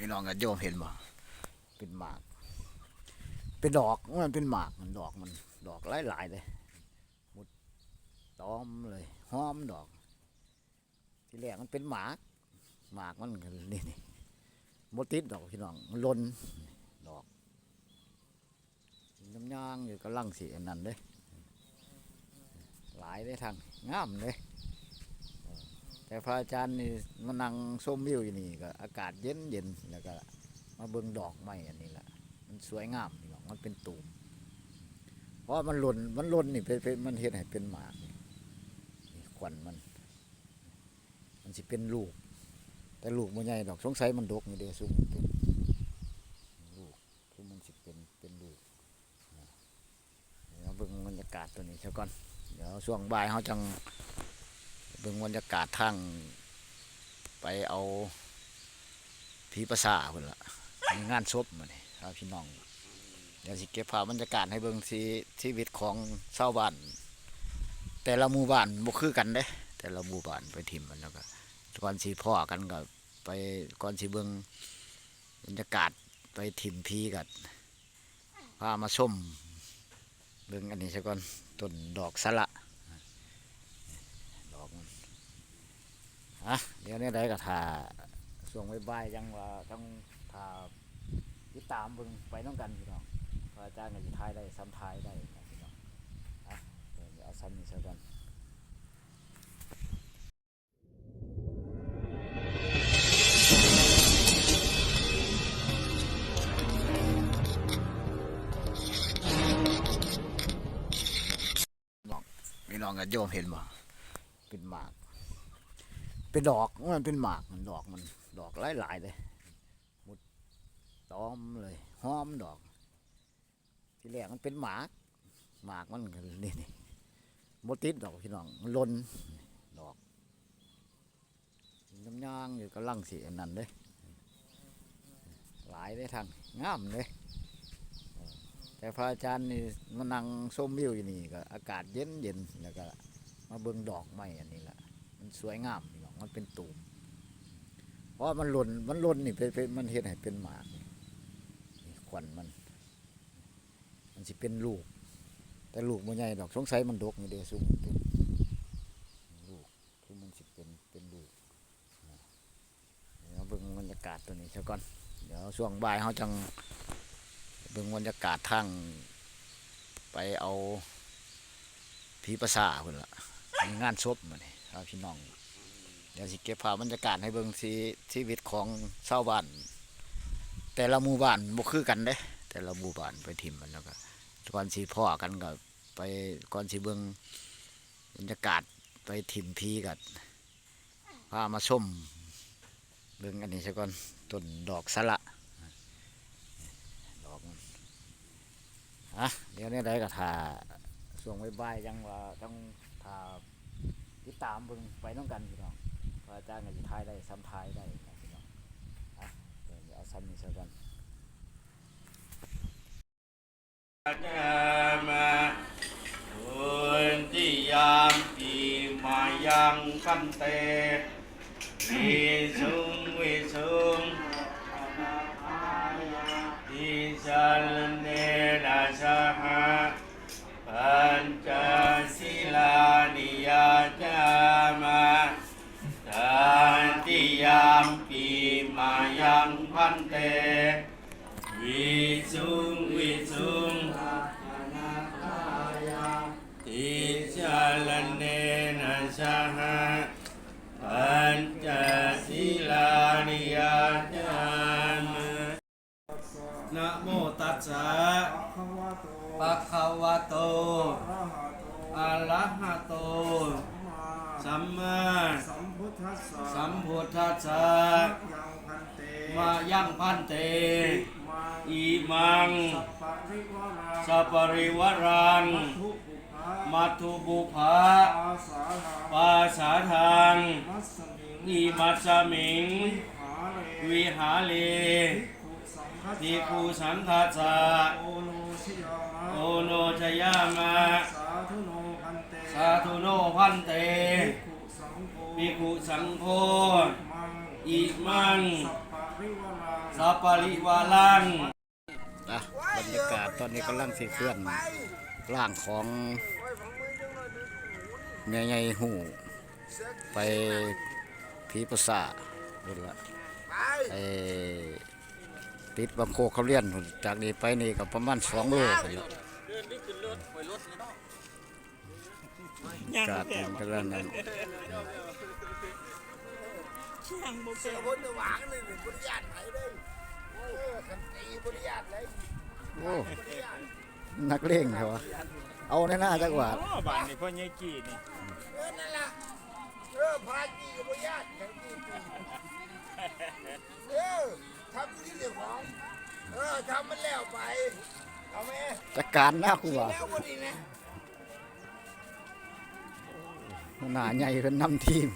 พี่น้องกับโยมเห็นบ่เป็นหมาก เป็นดอกมันเป็นหมากมันดอกมัน ดอกหลายๆเลยหมดตอมเลยหอมดอก ที่แรกมันเป็นหมาก หมากมันนี่นี่มดติดดอกพี่น้องมันหลนดอกน้ำยางอยู่กำลังสีอันนั้นเด้หลายได้ทางงามเลย แต่พระอาจารย์นี่มานั่งส้มวิวอยู่นี่ก็อากาศเย็นเย็นๆแล้วก็มาเบิ่งดอกไม้อันนี้แหละมันสวยงามพี่น้องมันเป็นตูมเพราะมันหล่นมันหล่นนี่เป็นมันเห็นให้เป็นหมากนี่ขวัญมัน มันสิเป็นลูก แต่ลูกมันใหญ่ดอกสงสัยมันดกนี่เด้ซุ่มเป็นลูกซุ่มมันสิเป็นเป็นลูกเดี๋ยวเบิ่งบรรยากาศตัวนี้เช่ก่อนเดี๋ยวช่วงบ่ายเขาจัง เบิ่งบรรยากาศทางไปเอาผีประสาคนละงานศพมาเนี่ยครับพี่น้องเดี๋ยวสิเก็บภาพบรรยากาศให้เบิ่งสีชีวิตของชาวบ้านแต่ละหมู่บ้านบ่คือกันเด้ แต่ละหมู่บ้านไปถิ่มมันแล้วก็ก่อนสิพ่อกันก็ไปก่อนสิเบิ่งบรรยากาศไปถิ่มพีกันพามาชมเบิ่งอันนี้ซะก่อนต้นดอกสละดอกมัน ฮะเดี๋ยวนี้ได้ก็ทาช่วงใบ่ายยังว่าต้องทาติดตามเบิ่งไปน้องกันพี่น้องพระอาจารย์ก็จะทายได้ซ้ำทายได้นะพี่น้องอะเดี๋ยวเอาซ้ำนี่ซะก่อนพี่น้องกับโยมเห็นบ่เป็นหมาก เป็นดอกมันเป็นหมากมันดอกมัน ดอกหลายๆเลยหมดตอมเลยหอมดอก ที่แรกมันเป็นหมากหมากมันนี่นี่มดติดดอกพี่น้องลนดอกน้ำยางอยู่กำลังสีนนั้นเลยหลายได้ทางงามเลยแต่พระอาจารย์นี่มานั่งส้มวิวอยู่นี่ก็อากาศเย็นเย็นๆแล้วก็มาเบิ่งดอกไม้อันนี้ละมันสวยงาม มันเป็นตูมเพราะมันหล่นมันหล่นนี่เป็นมันเห็นให้เป็นหมากนี่ขวัญมัน มันสิเป็นลูก แต่ลูกมันใหญ่ดอกสงสัยมันดกนี่เด้ซุ่มเป็นลูกซุ่มันสิเป็นเป็นลูกเดี๋ยวเบิ่งบรรยากาศตัวนี้ซะก่อนเดี๋ยวช่วงบ่ายเขาจังเบิ่งบรรยากาศทางไปเอาผีประสาคนละมีงานศพมาเนี่ยครับพี่น้อง เดี๋ยวสิเก็บภาพบรรยากาศให้เบิ่งสีชีวิตของชาวบ้านแต่ละหมู่บ้านบ่คือกันเด้ แต่ละหมู่บ้านไปถิ่มมันแล้วก็ก่อนสิพ่อกันก็ไปก่อนสิเบิ่งบรรยากาศไปถิ่มพีกันพามาชมเบิ่งอันนี้ซะก่อนต้นดอกสละดอกมันฮะเดี๋ยวนี้ได้ก็ทาช่วงบ่ายยังว่าต้องทาติดตามเบิ่งไปน้องกันพี่น้อง ระอาจารย์ก็จะทายได้ซ้ำทายได้นะพี่น้องอะเดี๋ยวเอาซ้ำนี้ซะก่อนจะมาอุนติยามปีมายังคันเตวิสุงวิสุง นเตวิสุงวิสุงติจาลเนนะสหะปัญจศีลานิยาจามะนะโมตัสสะปะคะวะโตอะระหะโตสัมมาสัมพุทธัสสะ มายังพันเตมาอิมังสัพปริวาราสัปริวรังทุกุภะมัทุบุภาอาสาหาปาสาทังมัสมิงอิมัสสมิงหาเรวิหาเลภิกขุสังฆัสทิสะคูสังทัสสะโอโนชิยามะโอโนชยามะสาธุโนพันเตสาธุโนพันเตภิกขุสังโฆภิกขุสังโฆมังอิมัง สัพปริวาราสัพปริวาลังอะบรรยากาศตอนนี้กำลังสิเคลื่อนร่างของแม่ใหญ่หูไปผีประสาทนี่ละไอ้ติดบางโคกเขาเลียนพุ่นจากนี้ไปนี่ก็ประมาณสองโลไปแล้วอากาศมันกำลังนั้นเสือบนจะหวางเลยบริยาตไหนเลยเออขันตีบริยาตเลยโอ้นักเล่งเหรอวะเอาในหน้าจักหวาดอ๋อบ้านนี่พ่อใหญ่กี่นี่เออนั่นล่ะเออพาจีกับบริยาตขันตีตีเออทำที่เรื่องของเออทำมันแล้วไปเอาไหมจัดการหน้ากูว่าแล้วพอดีนะหน้าใหญ่เป็นนำทีม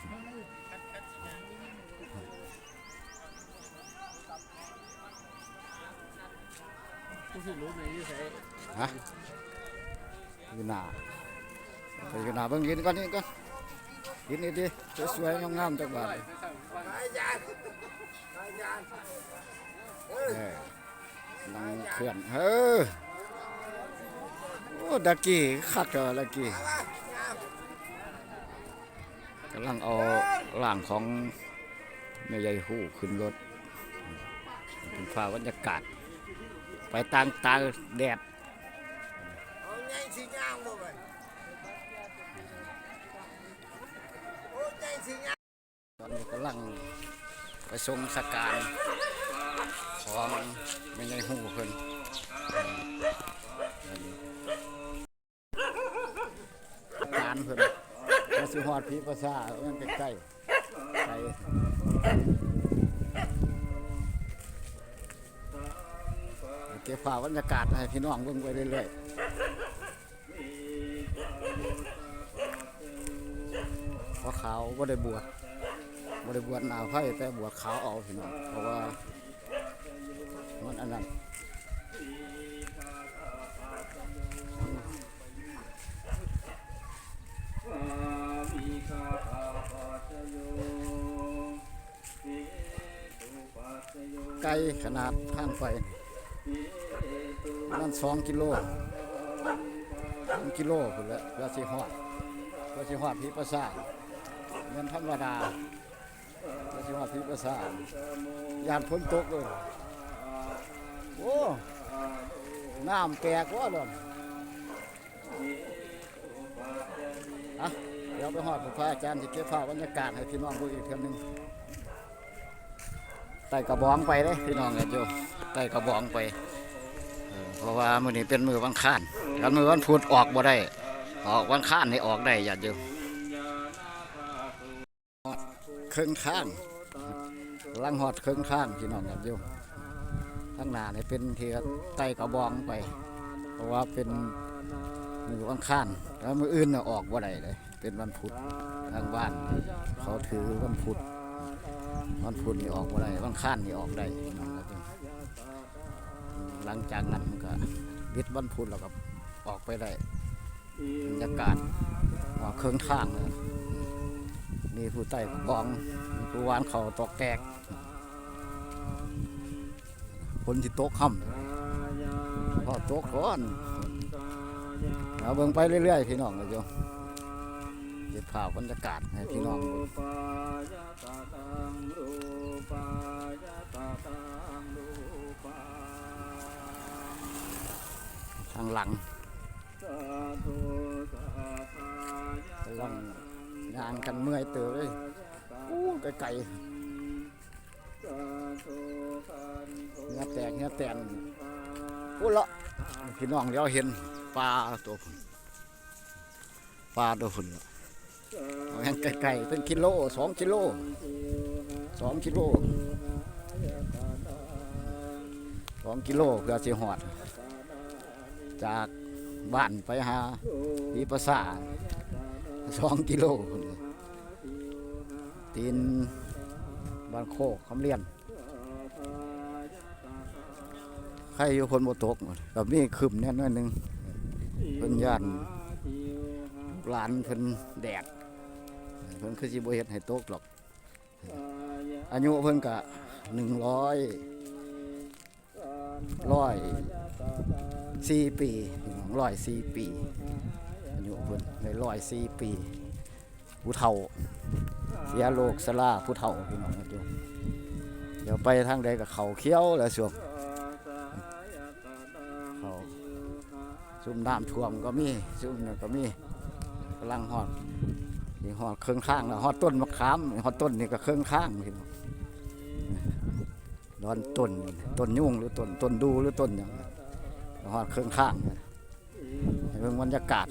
ฮะยู่หน้าไปยู่หน้าเบิ่งยินก่อนนี่ก่อนยินนี่ดิสวยๆงามๆจักบาทอาจารย์อาจารย์เออนั่งเคลื่อนเออโอ้ดักกี้คักเด้อดักกี้กำลังเอาร่างของแม่ใหญ่ฮู้ขึ้นรถเป็นฟ้าบรรยากาศ ไปต่างตาแดด เอาไงสิงามบ่ไปโอ้ยไงสิงามตอนนี้กำลังไปทรงสการของแม่ใหญ่ฮู้เพิ่นการเพิ่นมาสิฮอดผีประสาทมันใกล้ๆไปเก็บภาพบรรยากาศให้พี่น้องเบิ่งไปเรื่อยๆ ราะขาวบ่ได้บวชบริบวชหนาไฟแต่บวชขาวเอาพี่น้องเพราะว่ามันอันนั้นไกลขนาดทางไฟนั่นสองกิโลสองกิโลพุ่นแหละเพื่อสิฮอดเพื่อสิฮอดพิประสา ทเงินธรรมดาเราจะมาพิประสาทยานพ้นตกเลยโอ้น้ำแตกว่าเลยอะเดี๋ยวไปหอดพระอาจารย์ที่เก็บภาพบรรยากาศให้พี่น้องดูอีกเทื่อนึงไต่กระบองไปเลยพี่น้องกันโยไต่กระบองไปเพราะว่ามือนี้เป็นมือวันค้านกันมือวันพุธออกบ่ได้ ออกวันค้านนี่ออกได้อย่าโยม เครื่องข้างลังหอดเครื่องข้างพี่น้องกันอยู่ข้างหน้าเนี่ยเป็นที่ไต่กระบองไป เพราะว่าเป็นมือวันข้านแล้วมืออื่นน่ะออกว่าไดเลย เป็นวันพุธทางบ้าน เขาถือวันพุธวันพุธนี่ออกว่าไดวันข้านนี่ออกได้พี่น้องกันอยู่หลังจากนั้นมันก็วิทย์วันพุธแล้วก็ออกไปได้บรรยากาศว่าเครื่องข้างเลย นี่ผู้ใต้กองมีผู้วานเขาตอกแตกคนที่โต๊ะค่ำพอโต๊ะก่อนเอาเบิ่งไปเรื่อยๆพี่น้องเลยโยเก็บภาพบรรยากาศให้พี่น้องเบิ่งทางหลังกำลัง งานกันเมื่อยเตอเลยอู้ไกลๆเงี้ยแตกเงี้ยแตนอู้ละพี่น้องเดี๋ยวเห็นปลาตัวพุ่นปลาตัวพุ่นเอาแห้งไกลๆเป็นกิโลสองกิโลสองกิโลสองกิโลเพื่อสิหอด จากบ้านไปหาพีประสา สองกิโลตีนบ้านโคกคำเลียนใครอยู่คนบตกแบบนี้คืมแน่นอยหนึงเพิ่นย่านหลานเพิ่นแดดเพิ่นคือสิบ่เฮ็ดให้ตกหรอก อายุเพิ่นก็100ร้อยสี่ปีพี่น้องร้อยสี่ปี ยุเพิ่นได้ร้อยสี่ปี ผู้เฒ่า เสียโลกสลาผู้เฒ่าพี่น้องนะโยมเดี๋ยวไปทางใดกับเขาเขี้ยวแล้วช่วงเขาซุ่มน้ำท่วมก็มีซุ่มนั่นก็มีกำลังหอดนี่หอดเครื่องข้างแล้วหอดต้นมะขามหอดต้นนี่ก็เครื่องข้างพี่น้องดอนต้นต้นยุ่งหรือต้นต้นดูหรือต้นอย่างหอดเครื่องข้างให้เบิ่งบรรยากาศ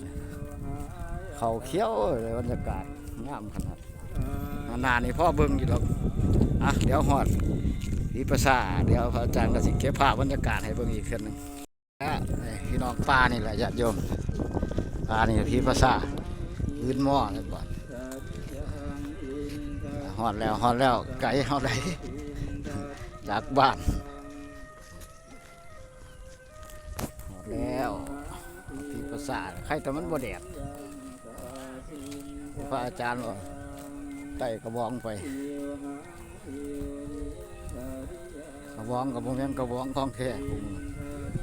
เขาเขียวเลยบรรยากาศงามขนาดนานๆนี่พ่อเบิ่งอยู่หรอกอะเดี๋ยวหอดดีประสาเดี๋ยวพระอาจารย์ก็สิเก็บภาพบรรยากาศให้เบิ่งอีกคืนหนึงอะนี่พี่น้องป้านี่แหละญาติโยมป้านี่พี่ประสายืนหม้อเลยบ่หอดแล้วหอดแล้วไก่เฮาได้จากบ้านหอดแล้วพี่ประสาใครแต่มันบ่แดด พระอาจารย์ว่าไต่กระบองไป กระบองกับโมเมนกระบองของแท้ผม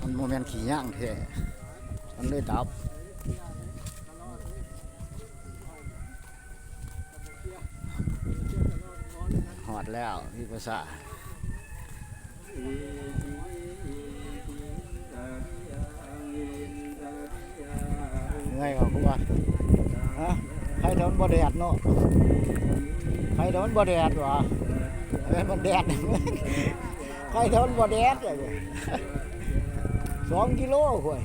มันโมเมนขี่ย่างแท้มันเลยดับหอดแล้วพี่ภาษาเงยออกกูว่า ใครโดนบ่แดดเนาะใครโดนบ่แดดวะไอ้มันแดดใครโดนบ่แดดเลยสองกิโลห่วย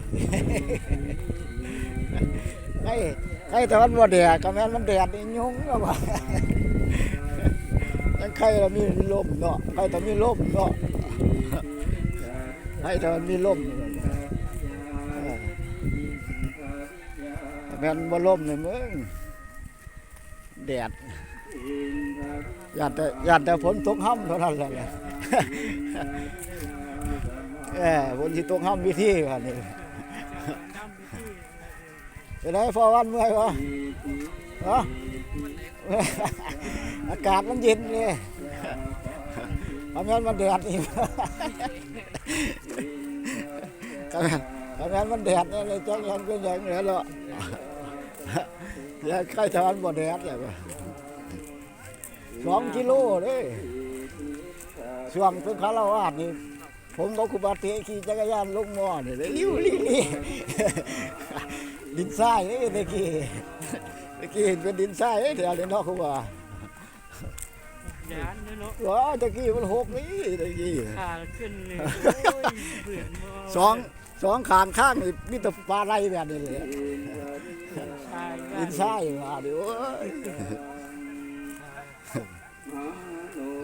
ใครใครโดนบ่แดดก็แม่นมันแดดนี่ยุ่งแล้วว่ะยังใครเรามีลมเนาะใครต้องมีลมเนาะให้ตอนมีลมแม่นบ่ลมเลยมึง แดดยานแต่ยานแต่ฝนตกห้ำเท่านั้นแหละเนี่ยเออฝนที่ตกห้ำวิธีกันนี่จะได้พอวันเมื่อยวะฮะอากาศมันเย็นเลยทำงานมันแดดอีกทำงานทำงานมันแดดเนี่ยเลยจังยันเป็นอย่างนี้แล้วอ ย่าใครทานบ่แดดเลยว่ะสองกิโลเลยช่วงเป็นคาราวาสนี่ผมกับครูบาเทขี่จักรยานลงหม้อนี่เลยลิ้วลิ้วลิ้วดินทรายเอ้ยตะกี้ตะกี้เห็นเป็นดินทรายเอ้ยแถวนี้เนอกครูบายานเนาะว้าตะกี้มันหกนี่ตะกี้ขาขึ้นเลยโอ้ยเบื่อบ่สองสองขางข้างนี่มีแต่ปลาไหลแบบนี้เลย อินทรายมาดิโอ้ย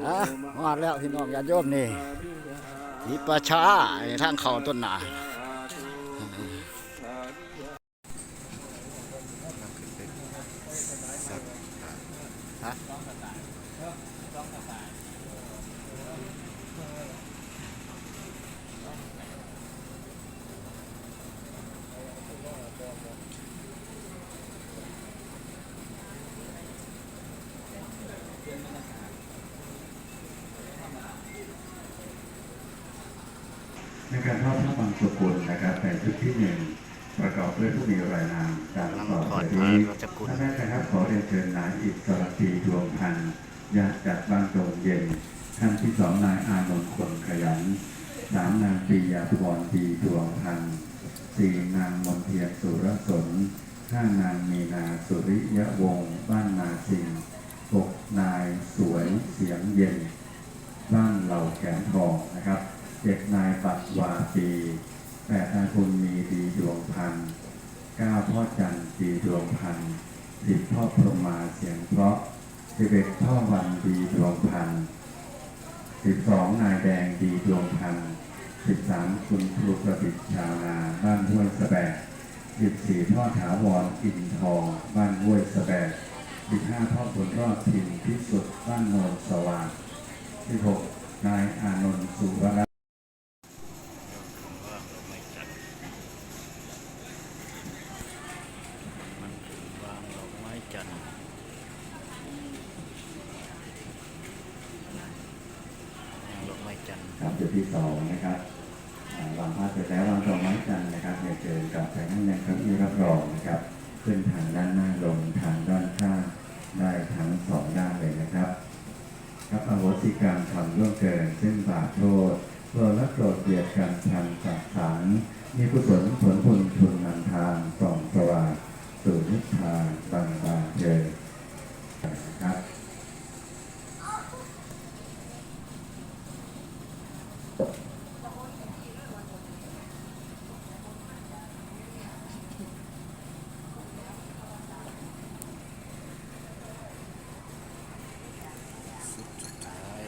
ฮะมาแล้วพี่น้องญาติโยมนี่มีประชาทางเขาต้นหนาฮะ ในการทอดพระบางสกุลนะครับในชุด ที่หนึ่งประกอบด้วยผู้มีรายนามดังต่อไปนี้ท่านแรกนะครับขอเรียนเชิญนายอิสระตีดวงพันธ์ญาติจากบ้านโดงเย็นท่านที่สองนายอานนท์คนขยันสามนางปียาสุวรรณดีดวงพันธ์สี่นางมนเทียนสุรสนห้านางมีนาสุริยวงศ์บ้านนาสิงห์หกนายสวยเสียงเย็น บ้านเหล่าแขนทองนะครับเจ็ดนายปัตวาปี แปดนายคุณมีดีดวงพันเก้าพ่อจันทร์ดีดวงพันสิบพ่อพรหมาเสียงเพราะสิบเอ็ดพ่อวันดีดวงพันสิบสองนายแดงดีดวงพันสิบสามคุณครูประดิษฐ์ชาวนาบ้านห้วยสะแบกสิบสี่พ่อถาวรอินทองบ้านห้วยสะแบกสิบห้าพ่อผลรอดพินพิสุทธิ์บ้านโนนสว่าง16นายอานนท์สุวรรณ มันวางดอกไม้จันทร์วางดอกไม้จันทร์ ครับจุดที่สองนะครับ วางผ้าเสร็จแล้ววางดอกไม้จันทร์นะครับเรียนเชิญกับใส่นั่งยังเก้าอี้รับรองนะครับ ขึ้นทางด้านหน้าลงทางด้านข้างได้ทั้งสองด้านเลยนะครับ ครับอโหสิกรรมทำล่วงเกิน ซึ่งบาปโทษโปรดและโป การทางสังสารมีกุศลผลบุญทุนนำทางส่องสว่างสู่นิพพานบางบานเจอนะครับ สุดท้าย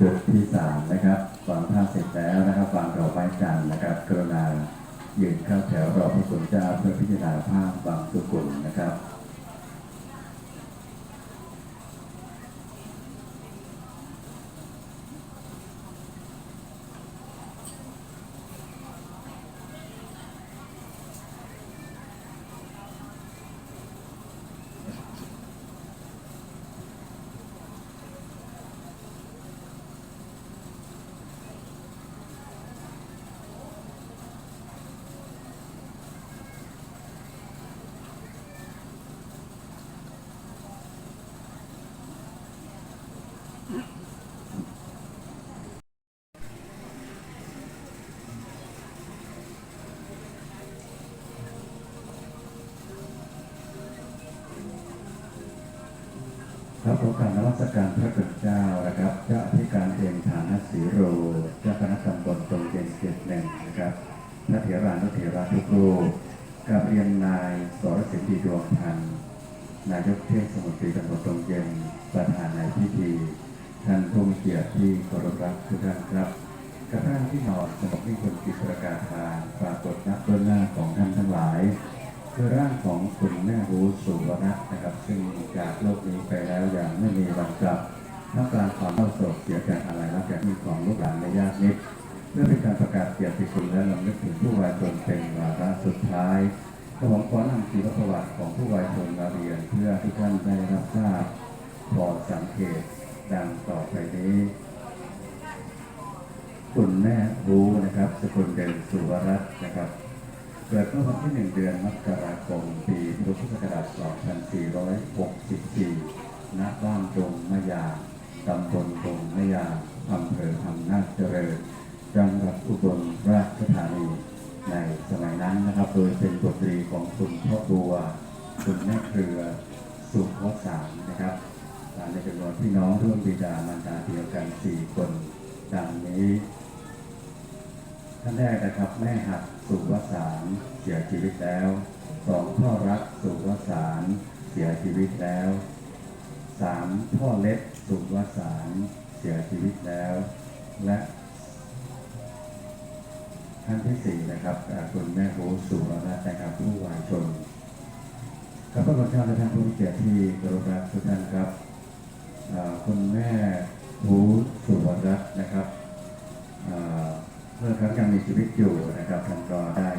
จุดที่สามนะครับวางผ้าเสร็จแล้วนะครับวางดอกไม้จันทร์นะครับกรุณายืนเข้าแถวรอพระคุณเจ้าเพื่อพิจารณาภาพบางสุกุ ลนะครับครับโอกาสนมัสการพระคุณเจ้านะครับเจ้าอธิการเองฐานสีโรเจ้าคณะตำบลตรงเย็นเจ็ดหนึ่งนะครับพระเถรานุเถระทุกรูปกับเรียนนายสรสิทธิดวงพันธ์นายกเทศมนตรีตำบลตรงเย็นประธานในพิธีท่านผู้มีเกียรติที่เคารพรักทุกท่านครับกระทั่งที่นอนสมบที่คนกิจประกาศทานปรากฏนับเบื้องหน้าของท่านทั้งหลาย คือร่างของคุณแม่รู้สุวรรณนะครับ ซึ่งจากโลกนี้ไปแล้วอย่างไม่มีวันกลับท่ามกลางความเศร้าโศกเสียใจอะไรและจากมีของลูกหลานและญาติมิตรเพื่อเป็นการประกาศเกียรติคุณและลำลึกถึงผู้วายชนเป็นวาระสุดท้ายกระผมขอนำชีวประวัติของผู้วายชนมาเรียนเพื่อทุกท่านได้รับทราบพอสังเกตดังต่อไปนี้คุณแม่รู้นะครับสกุลเด่นสุวรัตน์นะ เกิดเมื่อวันที่ 1 เดือนมกราคมปีพุทธศักราช 2464 ณ บ้านดงมะยาตำบลดงมะยาอำเภออำนาจเจริญ จังหวัดอุบลราชธานี ในสมัยนั้นนะครับ โดยเป็นบทตรีของคุณพ่อบัว คุณแม่เครือ สุวสานนะครับอ่าในจำนวนพี่น้องร่วมบิดามารดาเดียวกัน 4 คนดังนี้ ท่านแรกนะครับแม่หักสุวสารเสียชีวิตแล้วสองพ่อรักสุวสารเสียชีวิตแล้วสามพ่อเล็กสุวสารเสียชีวิตแล้ว และท่านที่สี่นะครับคุณแม่โหสุวรัตน์นะครับผู้วายชนครับพระคุณเจ้าและท่านผู้เกียรติที่เคารพรักทุกท่านครับคุณแม่หูสุวรัตน์นะครับ เมื่อครั้งยังมีชีวิตอยู่นะครับท่านก็ได้